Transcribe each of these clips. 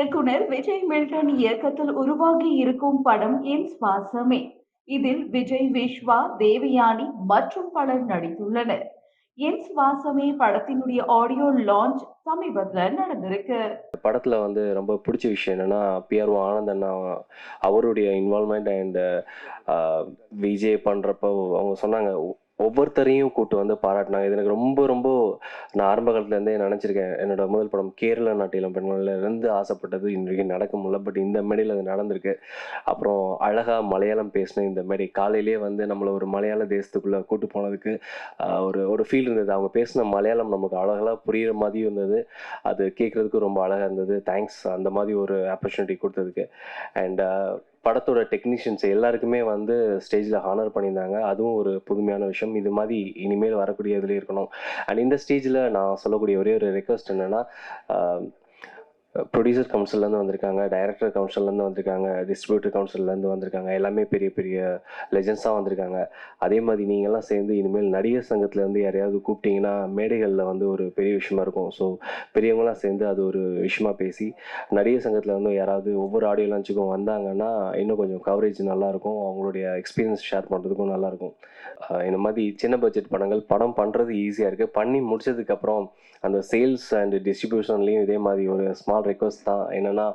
இயக்குனர் விஜய் மில்டன் இயக்கத்தில் உருவாகி இருக்கும் படம் என் சுவாசமே. இதில் விஜய் விஸ்வா தேவயானி மற்றும் பலர் நடித்துள்ளனர். என் சுவாசமே படத்தினுடைய ஆடியோ லான்ச் சமீபத்துல நடந்திருக்கு. படத்தில் வந்து ரொம்ப பிடிச்ச விஷயம் என்னென்னா பிஆர்ஓ ஆனந்த் அண்ணா அவருடைய இன்வால்மெண்ட் அண்ட் விஜய் பண்ணுறப்போ அவங்க சொன்னாங்க ஒவ்வொருத்தரையும் கூட்டு வந்து பாராட்டினாங்க. இது எனக்கு ரொம்ப ரொம்ப நான் ஆரம்ப காலத்துலேருந்தே நினச்சிருக்கேன். என்னோட முதல் படம் கேரள நாட்டிலம் பெண்கள்ல இருந்து ஆசைப்பட்டது இன்றைக்கு நடக்க முடியல பட் இந்த மேடையில் அது நடந்திருக்கு. அப்புறம் அழகாக மலையாளம் பேசின இந்த மேடை. காலையிலேயே வந்து நம்மளை ஒரு மலையாள தேசத்துக்குள்ளே கூட்டு போனதுக்கு ஒரு ஒரு ஃபீல் இருந்தது. அவங்க பேசின மலையாளம் நமக்கு அழகாக புரியிற மாதிரியும் இருந்தது. அது கேட்குறதுக்கு ரொம்ப அழகாக இருந்தது. தேங்க்ஸ் அந்த மாதிரி ஒரு ஆப்பர்ச்சுனிட்டி கொடுத்ததுக்கு. அண்ட் படத்தோட டெக்னீஷியன்ஸ் எல்லாருக்குமே வந்து ஸ்டேஜில் ஹானர் பண்ணியிருந்தாங்க. அதுவும் ஒரு புதுமையான விஷயம். இது மாதிரி இனிமேல் வரக்கூடிய இருக்கணும். அண்ட் இந்த ஸ்டேஜில் நான் சொல்லக்கூடிய ஒரே ஒரு ரெக்வஸ்ட் என்னென்னா ப்ரொடியூசர் கவுன்சில்லேருந்து வந்திருக்காங்க டைரக்டர் கவுன்சில்லேருந்து வந்திருக்காங்க டிஸ்ட்ரிபியூட்டர் கவுன்சில்லேருந்து வந்திருக்காங்க எல்லாமே பெரிய பெரிய லெஜன்ஸாக வந்திருக்காங்க. அதே மாதிரி நீங்கள்லாம் சேர்ந்து இனிமேல் நடிகர் சங்கத்துலேருந்து யாரையாவது கூப்பிட்டீங்கன்னா மேடைகளில் வந்து ஒரு பெரிய விஷயமா இருக்கும். ஸோ பெரியவங்களாம் சேர்ந்து அது ஒரு விஷயமா பேசி நடிகர் சங்கத்தில் வந்து யாராவது ஒவ்வொரு ஆடியோ லான்ச்சுக்கும் வந்தாங்கன்னா இன்னும் கொஞ்சம் கவரேஜ் நல்லாயிருக்கும். அவங்களுடைய எக்ஸ்பீரியன்ஸ் ஷேர் பண்ணுறதுக்கும் நல்லாயிருக்கும். இந்த மாதிரி சின்ன பட்ஜெட் படங்கள் படம் பண்ணுறது ஈஸியாக இருக்குது பண்ணி முடிச்சதுக்கப்புறம் அந்த சேல்ஸ் அண்ட் டிஸ்ட்ரிபியூஷன்லேயும் இதே மாதிரி ஒரு ஸ்மால் ரெக்வஸ்ட் தான். என்னென்னா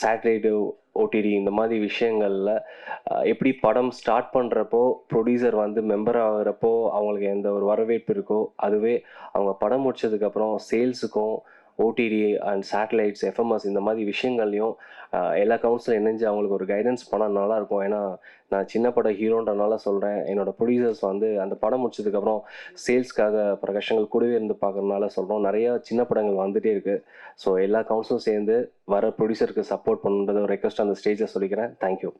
சேட்டலைட்டு ஓடிடி இந்த மாதிரி விஷயங்களில் எப்படி படம் ஸ்டார்ட் பண்ணுறப்போ ப்ரொடியூசர் வந்து மெம்பர் ஆகுறப்போ அவங்களுக்கு எந்த ஒரு வரவேற்பு இருக்கோ அதுவே அவங்க படம் முடிச்சதுக்கப்புறம் சேல்ஸுக்கும் ஓடிடி அண்ட் சேட்டலைட்ஸ் எஃப்எம்எஸ் இந்த மாதிரி விஷயங்கள்லையும் எல்லா கவுன்சிலும் இணைஞ்சு அவங்களுக்கு ஒரு கைடன்ஸ் பண்ணால் நல்லாயிருக்கும் ஏன்னா நான் சின்ன பட ஹீரோன்றனால சொல்கிறேன் என்னோட ப்ரொடியூசர்ஸ் வந்து அந்த படம் முடிச்சதுக்கப்புறம் சேல்ஸ்க்காக பல கஷ்டங்கள் கூடவே இருந்து பார்க்கறதுனால சொல்கிறோம் நிறையா சின்ன படங்கள் வந்துகிட்டே இருக்குது ஸோ எல்லா கவுன்சிலும் சேர்ந்து வர ப்ரொடியூசருக்கு சப்போர்ட் பண்ணுன்றத ஒரு ரெக்வஸ்ட் அந்த ஸ்டேஜில் சொல்லிக்கிறேன். தேங்க்யூ